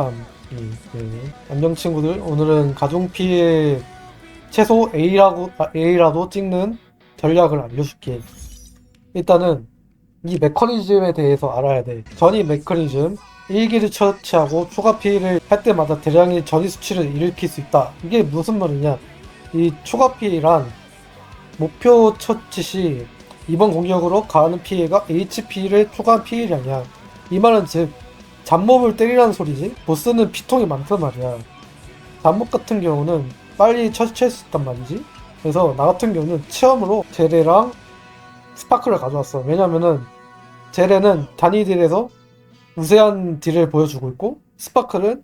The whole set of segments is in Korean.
참, 음, 네. 안녕 친구들. 오늘은 가중피에 최소 A라고, 아, A라도 찍는 전략을 알려줄게. 일단은 이 메커니즘에 대해서 알아야 돼. 전이 메커니즘, 1기를 처치하고 추가 피해를 할 때마다 대량의 전이 수치를 일으킬 수 있다. 이게 무슨 말이냐? 이 추가 피해란 목표 처치 시 이번 공격으로 가하는 피해가 HP를 추가한 피해량이야. 이 말은 즉 잡몹을 때리라는 소리지. 보스는 피통이 많단 말이야. 잡몹 같은 경우는 빨리 처치할 수 있단 말이지. 그래서 나 같은 경우는 체험으로 제레랑 스파크를 가져왔어. 왜냐면은 제레는 단위 딜에서 우세한 딜을 보여주고 있고 스파클은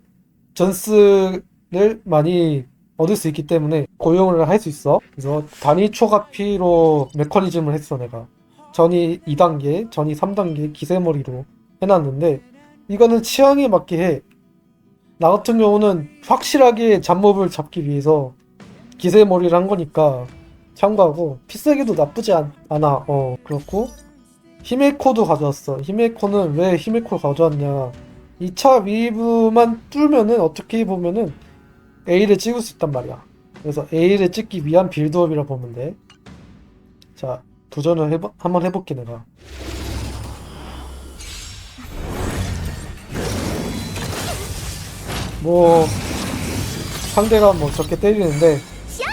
전스를 많이 얻을 수 있기 때문에 고용을 할 수 있어. 그래서 단위 초과 피로 메커니즘을 했어 내가. 전이 2단계, 전이 3단계 기세머리로 해놨는데 이거는 취향에 맞게 해. 나 같은 경우는 확실하게 잡몹을 잡기 위해서 기세머리를 한 거니까 참고하고 피쓰기도 나쁘지 않, 않아. 어 그렇고 히메코도 가져왔어. 히메코는 왜 히메코를 가져왔냐? 2차 위브만 뚫면은 어떻게 보면은 A를 찍을 수 있단 말이야. 그래서 A를 찍기 위한 빌드업이라 보면 돼. 자, 도전을 해보, 한번 해볼게, 내가. 뭐, 상대가 뭐 저렇게 때리는데,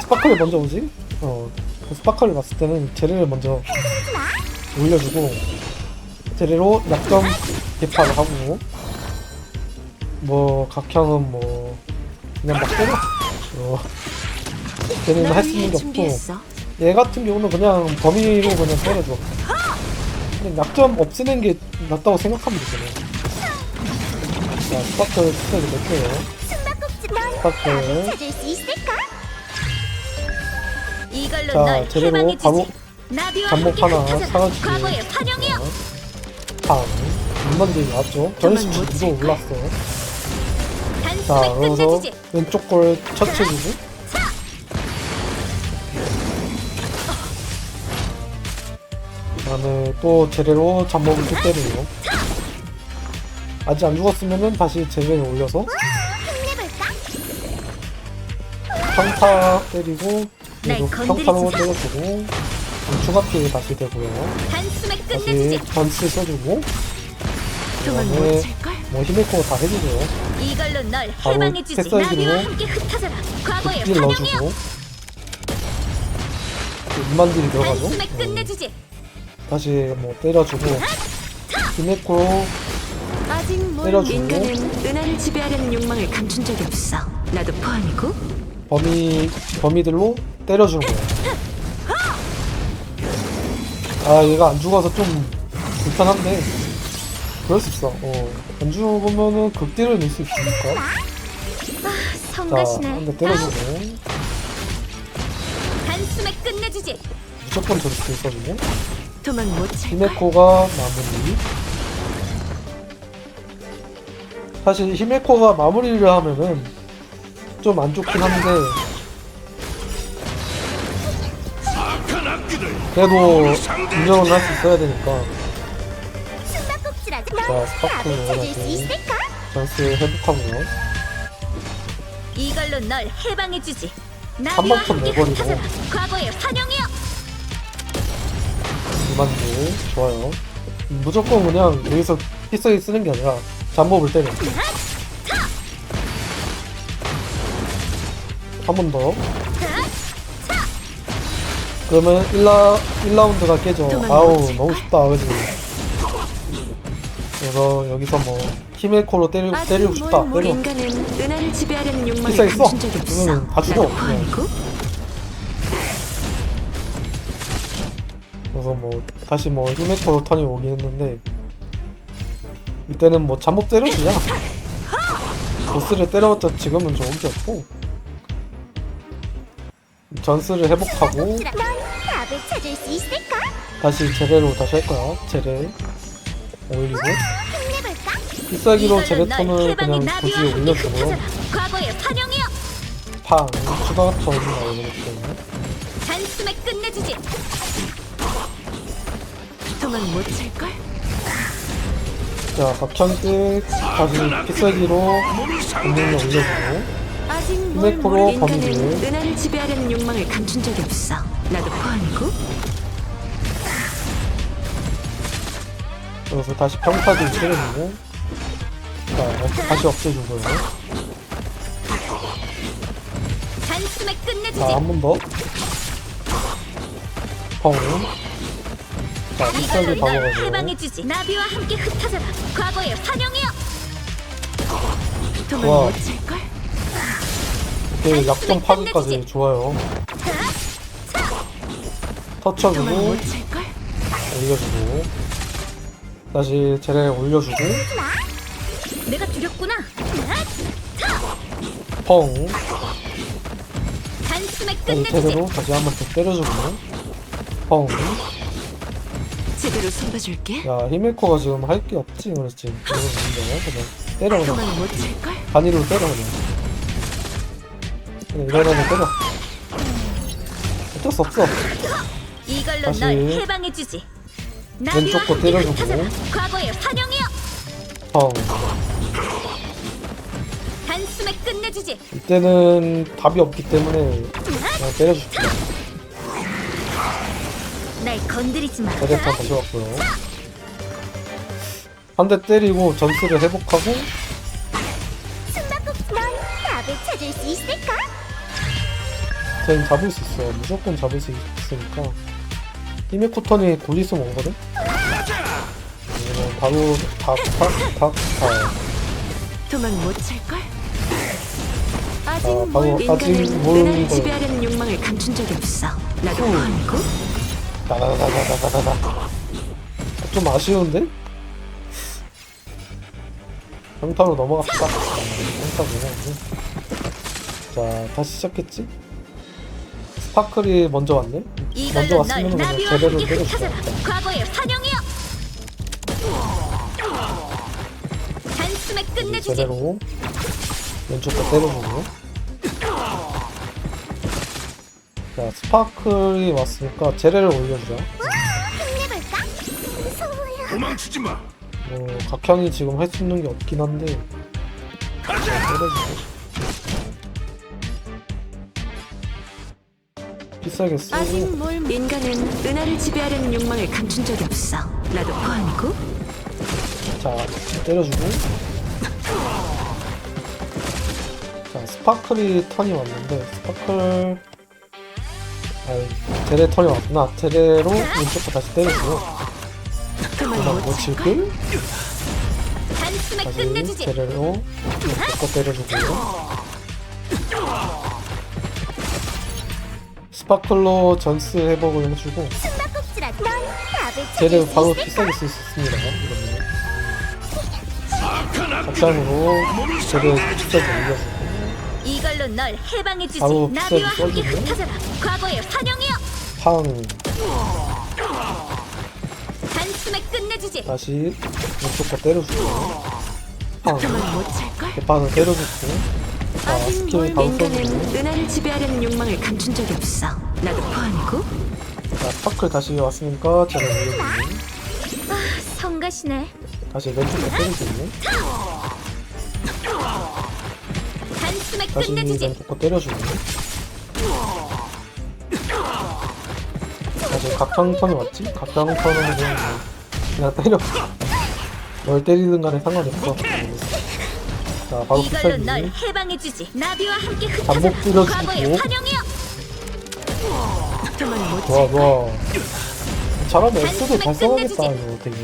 스파클이 먼저 오지? 어, 그 스파클을 봤을 때는 제레를 먼저 올려주고, 제레로 약점 개파를 하고, 뭐, 각형은 뭐, 그냥 막 때려. 어. 걔는 할 수 있는 게 없고. 얘 같은 경우는 그냥 범위로 그냥 때려줘. 그냥 약점 없애는 게 낫다고 생각하면 되잖아. 자, 스파크 스택을 낼게요. 스파크. 찾을 수 있을까? 이걸로 자, 널 제대로 해방해 주지. 바로 나비와 잠복 함께 하나. 사가지고. 과거의 환영이여. 팡. 인만들이 나왔죠. 전시 정말 위로 멋질걸? 올랐어. 자, 단숨에 끝내주지. 왼쪽 골 처치해주지. 그 다음에 또 제대로 잡먹을 또 때려요. 아직 안 죽었으면은 다시 제대로 올려서? 평타 때리고 건드리지 평타로 마. 때려주고 추가 피해 다시 되고요. 다시. 전스 써주고 그다음에? 뭐 히메코 다 해주고요. 이걸로 널 바로 해방해주지. 나비와 함께 흩어져라. 과거의 환영이여. 넣어주고 이만딜이 들어가죠. 어, 끝내주지. 다시 뭐 때려주고 히메코 때려주고 인간은 은하를 지배하려는 욕망을 감춘 적이 없어. 나도 포함이고. 범위 범위들로 때려주는 거예요. 아 얘가 안 죽어서 좀 불편한데 그럴 수 있어. 어, 안 죽으면은 극딜을 넣을 수 있으니까. 자, 성가시네. 한 대 때려주고 단숨에 끝내주지. 무조건 저렇게 있거든요. 도망 못 찰걸? 히메코가 마무리. 사실 히메코가 마무리를 하면은 좀 안 좋긴 한데 그래도 인정은 할 수 있어야 되니까 자, 스파크 나를 찾을 수 넣어야지. 있을까? 전스 회복하고요. 이걸로 널 해방해주지. 한 나비와 번쯤 함께 내버리고. 흩어져라. 과거의 환영이여. 이만두 좋아요. 무조건 그냥 여기서 필살기 쓰는 게 아니라 잠복을 때려. 한 번 더. 그러면 1라, 1라운드가 깨져. 아우, 너무 쉽다, 그지? 그래서 여기서 뭐, 히메코로 때리, 때리고 싶다. 뭘 때려. 은하를 지배하려는. 감춘 적이 없어. 그러면 다 죽어, 포함이고. 그래서 뭐, 다시 뭐, 히메코 턴이 오긴 했는데, 이때는 뭐, 잠복 때려주냐? 보스를 때려봤자 지금은 좋은 게 없고, 전스를 회복하고? 다시 제레로 다시 할 거야. 제레. 올리고? 필살기로 이걸로 제레 널 턴을 해방의 그냥 굳이 함께 올려주고, 흩어져라. 과거의 환영이여. 팡, 추가 턴 나오기 때문에. 단숨에 끝내주지. 도망 못찰걸? 자, 각현끝 다시 피살기로 공격력 올려주고 아직 뭘 범위를. 인간은 은하를 지배하려는 욕망을 감춘 적이 없어. 나도 포함이고. 그래서 다시 평타를 때려주고 자, 다시 없애주고요. 단숨에 끝내주지. 자, 한 번 더. 펑. 자, 널 박아가지고 해방해주지. 나비와 함께 흩어져라. 과거의 환영이여. 도망 와. 못 찰걸? 이렇게 약점 파기까지 좋아요. 터쳐주고 못? 올려주고 다시 재래 올려주고 내가 두렵구나. 펑 단숨에 다시 끝내주지. 제대로 다시 한 번 더 때려주고 펑 제대로 손봐줄게. 야 히메코가 지금 할 게 없지 그렇지 문제야 그냥 때려 그냥 도망 못 찰걸? 단위로 때려 그냥 그냥 이러다가 때려 어쩔 수 없어 이걸로 다시 널 해방해주지. 왼쪽 거 때려주고. 과거의 환영이여. 펑 단숨에 끝내주지. 이때는 답이 없기 때문에 그냥 때려줄게 날 건드리지 마. 대대판 다시 왔고요 한 대 때리고 전투를 회복하고 숨바꼭질. 넌 답을 찾을 수 있을까? 쟤는 잡을 수 있어. 무조건 잡을 수 있으니까. 힘의 코턴이 곧 있으면 오거든? 이거는 바로 닭, 닭, 닭, 닭. 도망 못 찰 걸? 아직 아, 뭘 바로 아직 은하를 걸. 지배하려는 욕망을 감춘 적이 없어. 나도 후. 포함이고. 다다다다다다다다. 좀 아쉬운데? 평타로 넘어갔다. 평타 넘어갔네. 자, 다시 시작했지? 스파클이 먼저 왔네? 먼저 이걸로 널 왔으면 그냥 나비와 제대로 함께 때려주자. 흩어져라. 과거의 환영이여. 단숨에 끝내주지. 제대로 왼쪽 거 때려주고 자 스파클이 왔으니까 제레를 올려주자 힘내볼까? 무서워요. 도망치지 마. 뭐 각형이 지금 할 수 있는 게 없긴 한데 때려주고 비싸게 아직 쓰고 뭘 인간은 은하를 지배하려는 욕망을 감춘 적이 없어. 나도 포함이고. 자 때려주고 자 스파클이 턴이 왔는데 스파클 아 제레 턴이 왔구나 제레로 왼쪽 거 다시 그다음 못 뭐? 단숨에 다시. 제레로 왼쪽 거 때려주고 스파클로 전스 회복을 해주고 제레 수 바로? 비싸게 쓸 수 있습니다 이러면 작장으로 제레 비싸게 올려주고 이걸로 널 해방해주지. 바로 나비와 비싸게 함께. 흩어져라. 과거의 환영이여. 팡 단숨에 끝내주지. 다시 왼쪽 거 때려주고 팡 도망 못 찰걸? 개판을 때려주고 자 바로 인간은 은하를 지배하려는 욕망을 감춘 적이 없어. 나도 포함이고. 자 스파클 다시 왔으니까 제가 올려주고 성가시네. 다시 왼쪽 거 때려주고 다시 끝내주지. 왼쪽 거 때려주고 다시 각장턴이 왔지? 각장턴은 그냥 뭐 그냥 때려 널 때리든 간에 상관이 없어 자 바로 이걸로 널 피살기 해방해주지. 나비와 함께 잠복. 과거의 환영이여. 못 좋아? 좋아 잘하면 S도 단숨에 달성하겠다 끝내주지. 이거 되게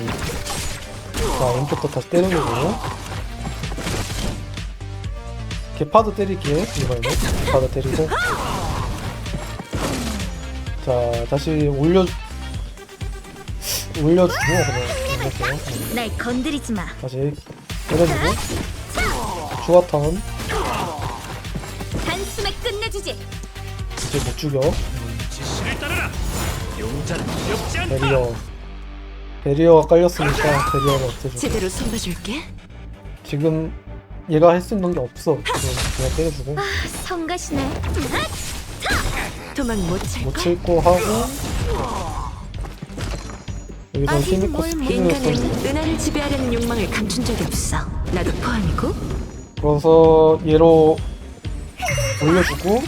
자 왼쪽 거 다시 때려주고 개파도 때릴게 이번에는 개파도 때리고 자 다시 올려 올려주고 그냥 이렇게 날 건드리지 마. 다시 때려주고 주화턴 단숨에 끝내주지. 이제 못 죽여 지시를 따르라. 용자는 두렵지 않다. 베리어 베리어가 깔렸으니까 베리어를 없애주고 제대로 손봐줄게. 지금 얘가 할 수 있는 게 없어 그냥, 때려주고 성가시네. 도망 못? 칠고 하고 여기서 코 스피드를 인간은 은하를 지배하려는 욕망을 감춘 적이 없어. 나도 포함이고. 그래서 얘로 올려주고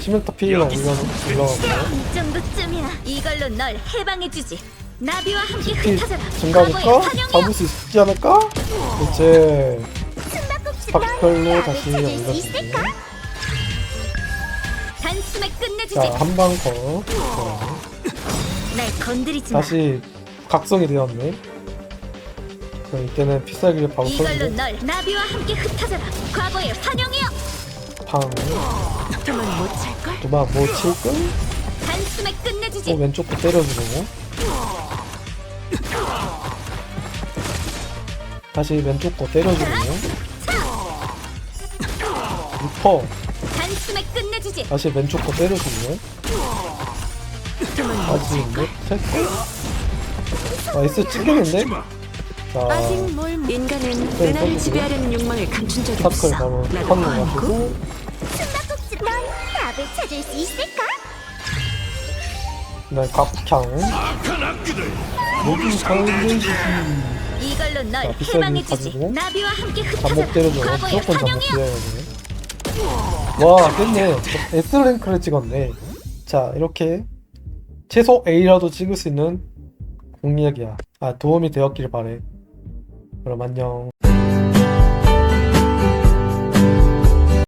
치명타 피해가 올려 올라가고 이 정도쯤이야. 이걸로 널 해방해주지. 나비와 함께 피 흩어져라. 증가하니까 과거의 환영이여. 잡을 수 있지 않을까? 이제 박별로 다시 수 올려주고 있을까? 단숨에 끝내주지. 자 한방더날 건드리지 마. 다시 각성이 되었네 그럼 이때는 필살기를 바로 이걸로 널 나비와 함께 흩어져라. 과거의 환영이여. 팡 도망 못 찰 걸? 도망 못 칠걸? 단숨에 또 끝내주지. 왼쪽 거 때려주고 다시 왼쪽 거 때려주고 리 퍼 단숨에 끝내주지. 다시 왼쪽 거 때려주고 도망 못 아직 찰걸? 못했고 나이스 찍겠는데? 자 아직 뭘 못- 인간은 네, 은하를 이거 지배하려는 욕망을 감춘 적이 없어. 바로 나도 턴 포함이고. 넣어가지고 숨바꼭질. 넌 답을 찾을 수 있을까? 그다음에 각향 악한 악기들 모든 강해지기 이걸로 널 자, 비싸게 해방해주지. 가지고 나비와 함께 잠복 흩어져라. 때려줘 과거의 무조건 잠복 환영이여. 때려야 돼 와 깼네. S랭크를 찍었네. 자 이렇게 최소 A라도 찍을 수 있는 공략이야 아 도움이 되었길 바래. 그럼 안녕